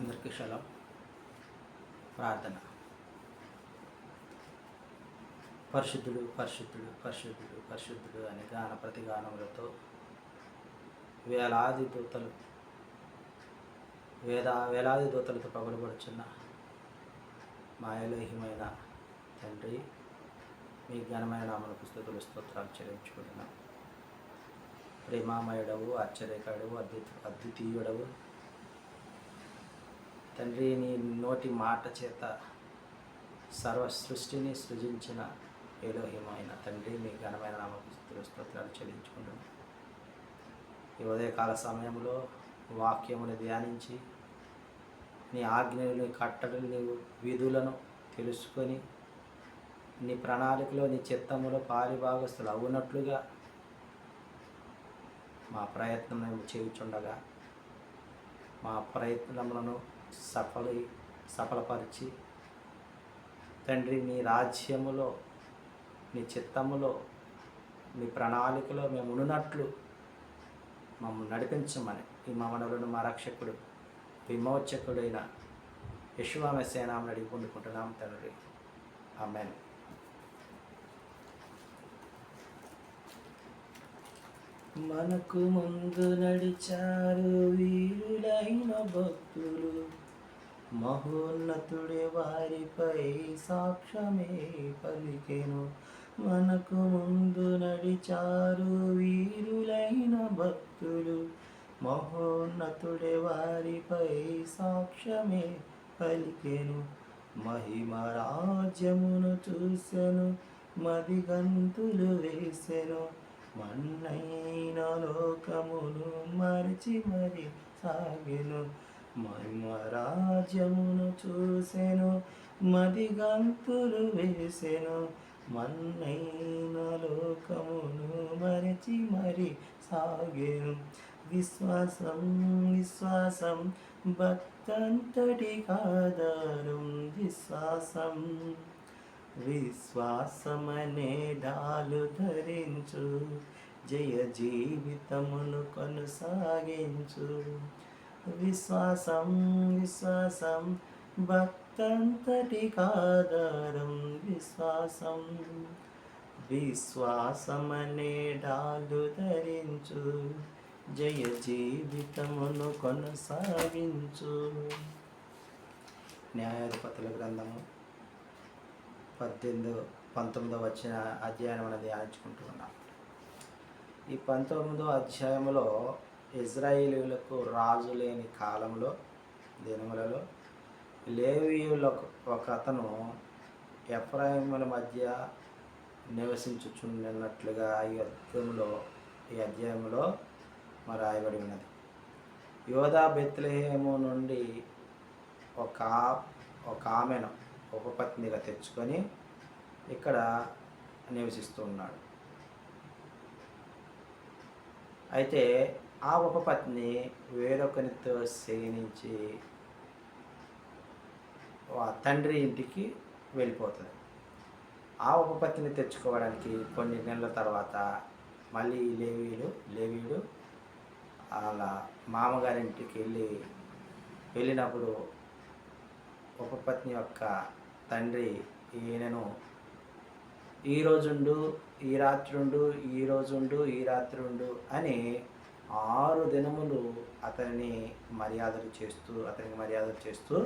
అందరికీ శలం. ప్రార్థన. పరిశుద్ధుడు పరిశుద్ధుడు పరిశుద్ధుడు పరిశుద్ధుడు అని గాన ప్రతిగానములతో వేలాది దూతలు వేద వేలాది దూతలతో పగలబడుచున్న మాయలోహిమైన తండ్రి మీ ఘనమైన నామలకు స్థుతులు స్తోత్రాలు చెల్లించుకుంటున్నాం. ప్రేమామయుడవు ఆశ్చర్యకాడవు అద్భుత అద్వితీయుడవు తండ్రి నీ నోటి మాట చేత సర్వ సృష్టిని సృజించిన ఏలోహిమైన తండ్రి మీ ఘనమైన నామస్తులు స్తోత్రాలు చెల్లించుకుంటున్నాను ఈ ఉదయకాల సమయంలో వాక్యమును ధ్యానించి నీ ఆజ్ఞలు కట్టడలు నీ విధులను తెలుసుకొని నీ ప్రణాళికలో నీ చిత్తములో పారిభాగస్తులు అవునట్లుగా మా ప్రయత్నం మేము చేయుచుండగా మా ప్రయత్నములను సఫల సఫలపరిచి తండ్రి నీ రాజ్యములో నీ చిత్తములో నీ ప్రణాళికలో మేము ఉన్నట్లు మమ్మల్ని నడిపించమని ఈ మమనలను మా రక్షకుడు విమోచకుడైన యశువామసేనామని అడిగి పొందుకుంటున్నాం తండ్రి. ఆమెను. మనకు ముందు నడిచారు వీరులైన భక్తులు. మహోన్నతుడే వారిపై సాక్ష్యమే పలికెను. మనకు ముందు నడిచారు వీరులైన భక్తులు. మహోన్నతుడే వారిపై సాక్ష్యమే పలికెను. మహిమ రాజ్యమును చూసెను మదిగంతులు వేసెను. మన్నైన లోకమును మరిచి మరి సాగెను. మహిమ రాజ్యమును చూసెను మదిగంతులు వేసెను. మన్నైన లోకమును మరిచి మరి సాగెను. విశ్వాసం విశ్వాసం భక్తంతటి కాదారం విశ్వాసం విశ్వాసమనే డాలు ధరించు జయ జీవితమును కొనసాగించు. విశ్వాసం విశ్వాసం భక్తంతటి కాదారం విశ్వాసం. విశ్వాసమనే డాలు ధరించు జయ జీవితమును కొనసాగించు. న్యాయాధిపతుల గ్రంథము. పద్దెనిమిదో పంతొమ్మిదో వచ్చిన అధ్యాయం అనేది ధ్యానించుకుంటూ ఉన్నాం. ఈ పంతొమ్మిదో అధ్యాయంలో ఇజ్రాయిలీలకు రాజు లేని కాలంలో దినములలో లేవీయులకు ఒక అతను ఎఫ్రాయిముల మధ్య నివసించుచున్నట్లుగా ఈ అధ్యాయంలో ఈ అధ్యాయంలో మరి రాయబడి ఉన్నది. యోధా బెత్లహేము నుండి ఒక ఒక ఆమెను ఉపపత్నిగా తెచ్చుకొని ఇక్కడ నివసిస్తూ ఉన్నాడు అయితే ఆ ఉపపత్ని వేరొకరితో సేనించి తండ్రి ఇంటికి వెళ్ళిపోతుంది ఆ ఉపపత్తిని తెచ్చుకోవడానికి కొన్ని నెలల తర్వాత మళ్ళీ లేవీడు లేవీయుడు అలా మామగారింటికి వెళ్ళి వెళ్ళినప్పుడు ఉపపత్ని యొక్క తండ్రి ఈయనను. ఈ రోజుండు ఈ రాత్రుండు ఈ రోజుండు ఈ రాత్రుండు అని ఆరు దినములు అతనిని మర్యాదలు చేస్తూ అతనికి మర్యాదలు చేస్తూ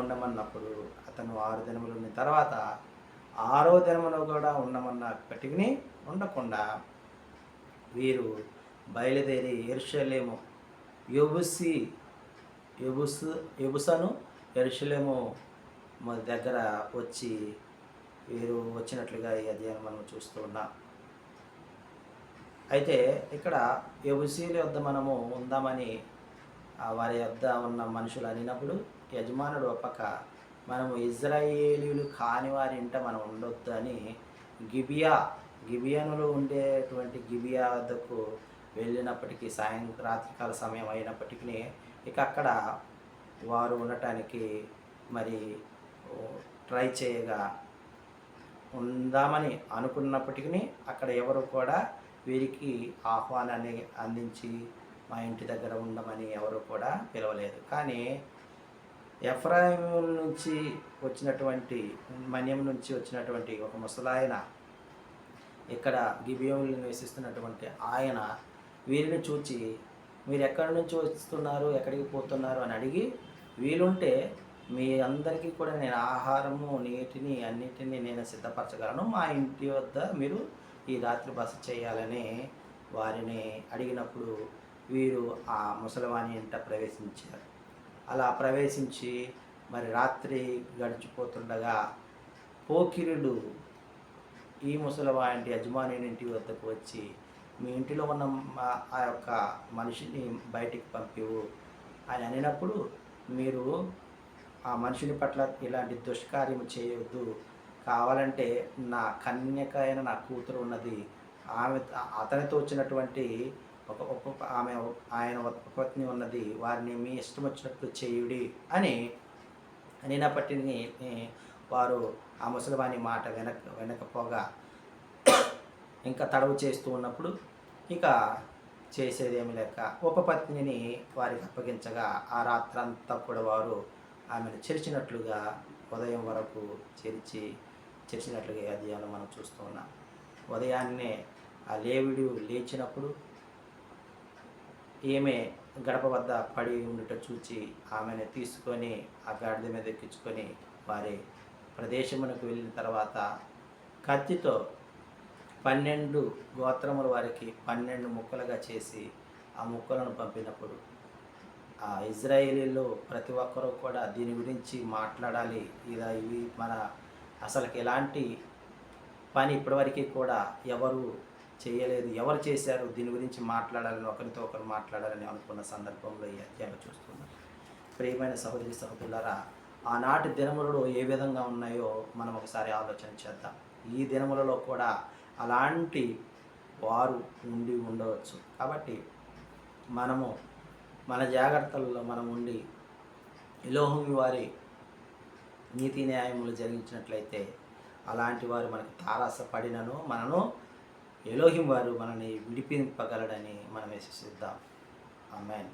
ఉండమన్నప్పుడు అతను ఆరు దినములు ఉన్న తర్వాత ఆరో దినములో కూడా ఉండమన్నప్పటికీ ఉండకుండా వీరు బయలుదేరి ఎరుషలేము. యొబుసి ఎబుసు ఎబుసను ఎరుషులేము మన దగ్గర వచ్చి వీరు వచ్చినట్లుగా ఈ అధ్యాయం మనం చూస్తూ ఉన్నాం. అయితే ఇక్కడ ఎబుసీల యొద్ద మనము ఉందామని ఆ వారి యొద్ద ఉన్న మనుషులు అనినప్పుడు యజమానుడు ఒప్పక మనము ఇజ్రాయేలీలు కాని వారి ఇంట మనం ఉండొద్దు అని గిబియా గిబియానులో ఉండేటువంటి గిబియా వద్దకు వెళ్ళినప్పటికీ సాయం రాత్రికాల సమయం అయినప్పటికీ ఇక అక్కడ వారు ఉండటానికి మరి ట్రై చేయగా ఉందామని అనుకున్నప్పటికీ అక్కడ ఎవరు కూడా వీరికి ఆహ్వానాన్ని అందించి మా ఇంటి దగ్గర ఉండమని ఎవరు కూడా పిలవలేదు. కానీ ఎఫ్రాయిముల నుంచి వచ్చినటువంటి మన్యం నుంచి వచ్చినటువంటి ఒక ముసలాయన ఇక్కడ గిబియోలు నివసిస్తున్నటువంటి ఆయన వీరిని చూచి మీరు ఎక్కడి నుంచి వస్తున్నారు ఎక్కడికి పోతున్నారు అని అడిగి వీలుంటే మీ అందరికీ కూడా నేను ఆహారము నీటిని అన్నిటినీ నేను సిద్ధపరచగలను. మా ఇంటి వద్ద మీరు ఈ రాత్రి బస చేయాలని వారిని అడిగినప్పుడు వీరు ఆ ముసలివాణి ఇంట ప్రవేశించారు. అలా ప్రవేశించి మరి రాత్రి గడిచిపోతుండగా పోకిరుడు ఈ ముసలివాంటి యజమాని ఇంటి వద్దకు వచ్చి మీ ఇంటిలో ఉన్న మా- ఆ యొక్క మనిషిని బయటికి పంపివు అని అనినప్పుడు మీరు ఆ మనుషుని పట్ల ఇలాంటి దుష్కార్యము చేయవద్దు కావాలంటే నా కన్యక అయిన నా కూతురు ఉన్నది. ఆమె అతనితో వచ్చినటువంటి ఒక ఉప ఆమె ఆయన ఉపపత్ని ఉన్నది. వారిని మీ ఇష్టం వచ్చినట్లు చేయుడి అని అనినప్పటిని వారు ఆ ముసలివాని మాట వెనక వెనకపోగా ఇంకా తడవు చేస్తూ ఉన్నప్పుడు ఇక చేసేదేమి లేక ఉపపత్నిని వారికి అప్పగించగా ఆ రాత్రంతా కూడా వారు ఆమెను చెరిచినట్లుగా ఉదయం వరకు చెరిచి చెరిచినట్లుగా ఈ అధ్యాయంలో మనం చూస్తూ ఉన్నాం. ఉదయాన్నే ఆ లేవిడు లేచినప్పుడు ఈమె గడప వద్ద పడి ఉండుట చూచి ఆమెను తీసుకొని ఆ గాడిద మీద ఎక్కించుకొని వారి ప్రదేశమునకు వెళ్ళిన తర్వాత కత్తితో పన్నెండు గోత్రముల వారికి పన్నెండు ముక్కలుగా చేసి ఆ ముక్కలను పంపినప్పుడు ఆ ఇజ్రాయేలీలో ప్రతి ఒక్కరూ కూడా దీని గురించి మాట్లాడాలి. ఇలా ఇవి మన అసలుకి ఎలాంటి పని ఇప్పటివరకు కూడా ఎవరు చేయలేదు. ఎవరు చేశారు? దీని గురించి మాట్లాడాలని ఒకరితో ఒకరు మాట్లాడాలని అనుకున్న సందర్భంలో ఈ అధ్యాయం చూస్తున్నాం. ప్రియమైన సహోదరి సహోదరులారా ఆనాటి దినములలో ఏ విధంగా ఉన్నాయో మనం ఒకసారి ఆలోచన చేద్దాం. ఈ దినములలో కూడా అలాంటి వారు ఉండి ఉండవచ్చు. కాబట్టి మనము మన జాగ్రత్తల్లో మనం ఉండి ఎలోహమి వారి నీతి న్యాయములు జరిగించినట్లయితే అలాంటి వారు మనకు తారాస పడినను మనను ఎలోహిం వారు మనని విడిపింపగలడని మనం విశ్వసిద్దాం అమ్మాయి